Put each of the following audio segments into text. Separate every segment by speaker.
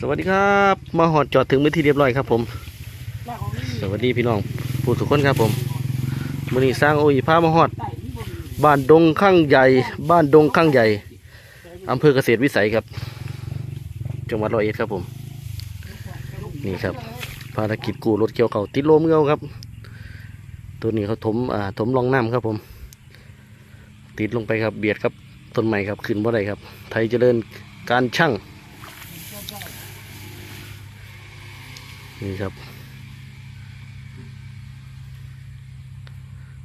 Speaker 1: สวัสดีครับ มาหอดจอดถึงมือที่เรียบร้อยครับผม สวัสดีพี่น้องผู้ทุกคนครับผมมือนี้สร้างโอีพามาหอด บ้านดงข้างใหญ่ บ้านดงข้างใหญ่อำเภอเกษตรวิสัยครับ จังหวัดร้อยเอ็ดครับผม นี่ครับ ภารกิจกู้รถเกี่ยวเขาติดโลมเงาครับ ตัวนี้เขาถมอ่าถมรองน้ำครับผม ติดลงไปครับเบียดครับ ต้นไม้ครับขึ้นบ่ได้ครับ ไทยเจริญการช่างนี่ครับ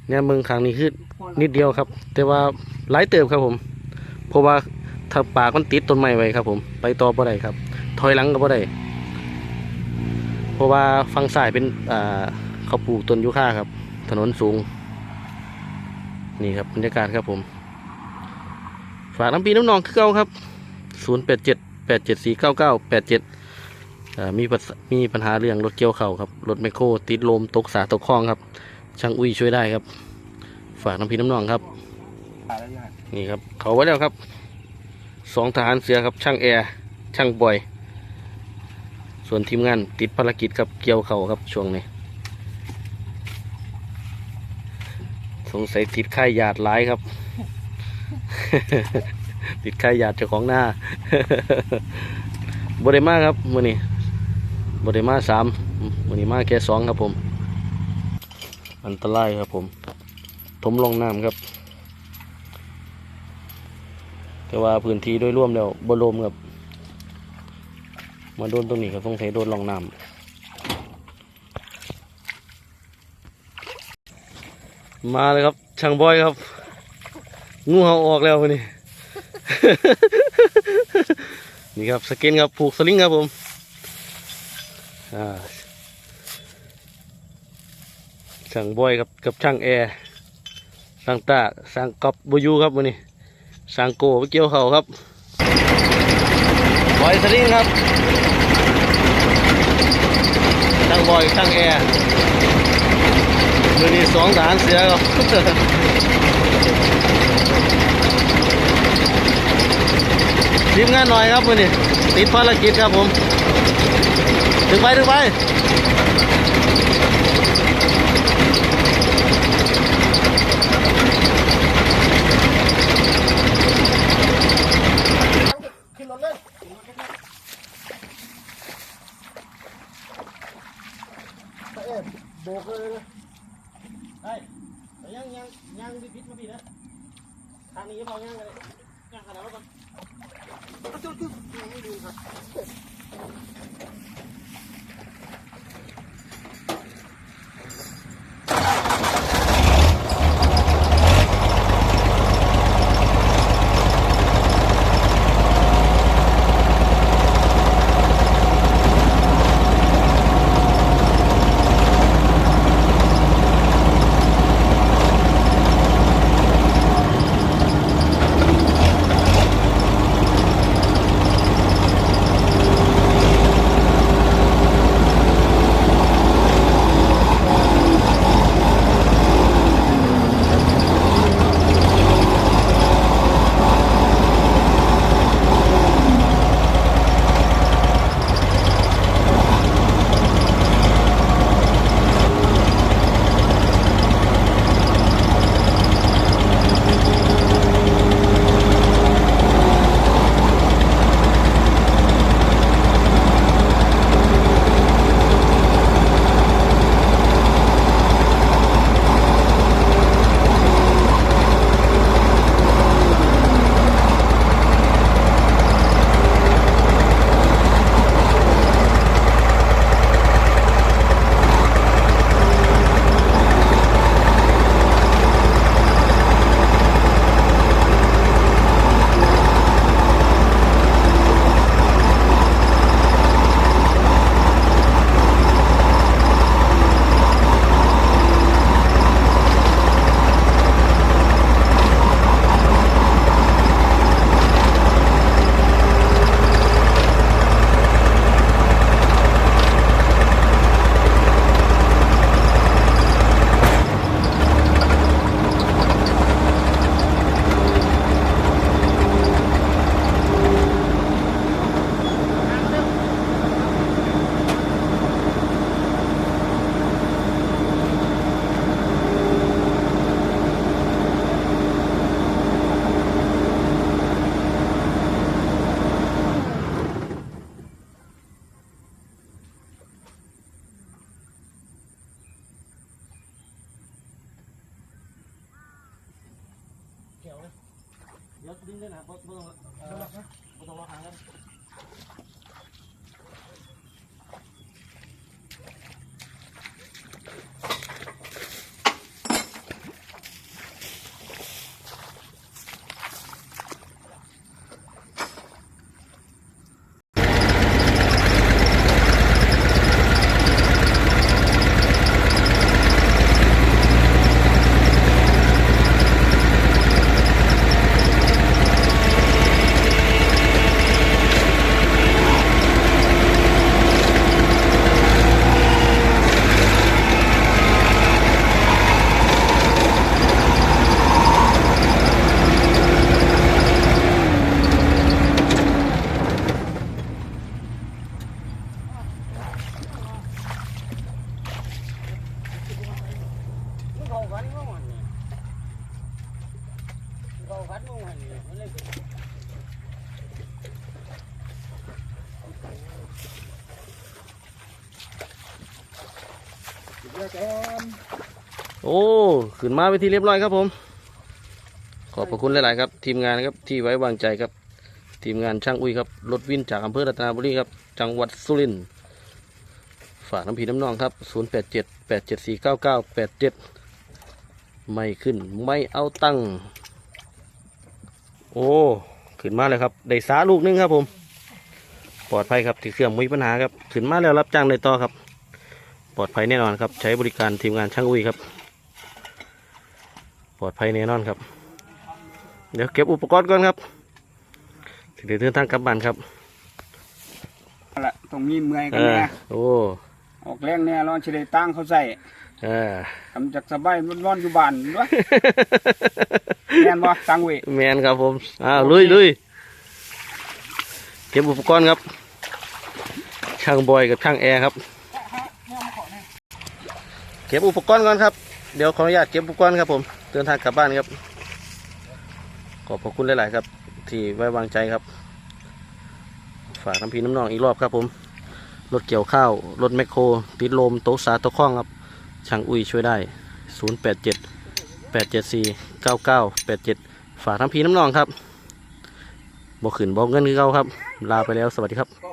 Speaker 1: เนี่ยเมืองครั้งนี้คือนิดเดียวครับ แต่ว่าหลายเติบครับผม เพราะว่าถ้าปากมันติดต้นไม้ไว้ครับ ผมไปต่อบ่ได้ครับ ถอยหลังก็บ่ได้เพราะว่าฝั่งซ้ายเป็นอ่าเขาปลูกต้นยูคาครับ ถนนสูง นี่ครับบรรยากาศครับผม ฝากน้ำปีน้ำนองคือเก้าครับ 0 8 7 8 7 4 9 9 8 7มีปัญมีปัญหาเรื่องรถเกี่ยวเข่าครับ รถไมโครติดลมตกสาตกคลองครับ ช่างอุ้ยช่วยได้ครับ ฝากน้ำพีน้ำนองครับ นี่ครับ เขาไว้แล้วครับสองทหารเสือครับ ช่างแอร์ช่างบอย ส่วนทีมงานติดภารกิจครับเกี่ยวเข่าครับช่วงนี้ สงสัยติดค่ายหยาดหลายครับ ติดค่ายหยาดเจ้าของหน้าบริมาครับมือนี้บริมาสามมือนี้มาแค่สองครับผม อันตรายครับผมถมลงน้ำครับ แต่ว่าพื้นที่โดยรวมแล้วบรมครับ มาโดนตรงนี้ก็ต้องใช้โดนลองน้ำมาเลยครับช่างบอยครับ งูเห่าออกแล้ววันนี้ นี่ครับสกินครับผูกสลิงครับผมช่างบอยครับกับช่างแอร์ช่างตาช่างกอบบูยูครับวันนี้ช่างโกไปเกี่ยวเขาครับบอยสลิงครับช่างบอยช่างแอร์มือนี้สองทหารเสือครับ ทีมงานหน่อยครับมือนี้ติดภารกิจครับผม ถึงไปถึงไป
Speaker 2: ขึ้นรถเลยเอ๊ะโบกเลยนะ
Speaker 1: เฮ้ยยังยังยังดิบิดมาพี่นะทางนี้ยังพอยังเลยยังขนาดนั้นก่อน
Speaker 2: จุดจุดยังไม่ดูครับ
Speaker 1: เดี๋ยวดึงเลยนะครับบ่ต้องบ่ต้องรอหางกัน
Speaker 3: เขาฟันเขาหันเนี่ยเขาฟันเขาหันเนี่ยมันเลย
Speaker 2: เดี๋ยวก่อน
Speaker 1: โอ้ขึ้นมาไปที่เรียบร้อยครับผม ขอบพระคุณหลาย ๆ ครับ ทีมงานครับที่ไว้วางใจครับ ทีมงานช่างอุ้ยครับรถวินจากอำเภอรัตนบุรีครับ จังหวัดสุรินทร์ฝากน้ำพีน้ำนองครับ 0 8 7 8 7 4 9 9 8 7 ไม่ขึ้นไม่เอาตั้ง โอ้ขึ้นมาเลยครับได้สาลูกนึงครับผม ปลอดภัยครับที่เครื่องไม่มีปัญหาครับขึ้นมาแล้วรับจ้างในต่อครับ ปลอดภัยแน่นอนครับ ใช้บริการทีมงานช่างอุ้ยครับ ปลอดภัยแน่นอนครับ เดี๋ยวเก็บอุปกรณ์ก่อนครับถึงจะเดินทางกลับบ้านครับ
Speaker 3: เอาละตรงนี้เมื่อยกั
Speaker 1: เอนอ
Speaker 3: เนี่ย
Speaker 1: โอ้
Speaker 3: ออกแรงเนี่ยเราจะได้ตั้งเขาใส่
Speaker 1: เออ
Speaker 3: ทำจากสบายร้อนๆอยู่บ้านด้วยแม่นบ่ตังเวย
Speaker 1: แมนครับผมอ้าวลุยลุยเก็บอุปกรณ์ครับ ช่างบอยกับช่างแอร์ครับเก็บอุปกรณ์ก่อนครับ เดี๋ยวขออนุญาตเก็บอุปกรณ์ครับผม เดินทางกลับบ้านครับ ขอบพระคุณหลาย ๆ ครับ ที่ไว้วางใจครับ ฝากน้ำพีน้ำนองอีกรอบครับผม รถเกี่ยวข้าว รถแมคโคร ติดลมโต๊ะสาโต๊ะข้องครับ ช่างอุ้ยช่วยได้ 087 874 9987 ฝากน้ำพีน้ำนองครับบอกขืนบอกเงินคือเขาครับ ลาไปแล้วสวัสดีครับ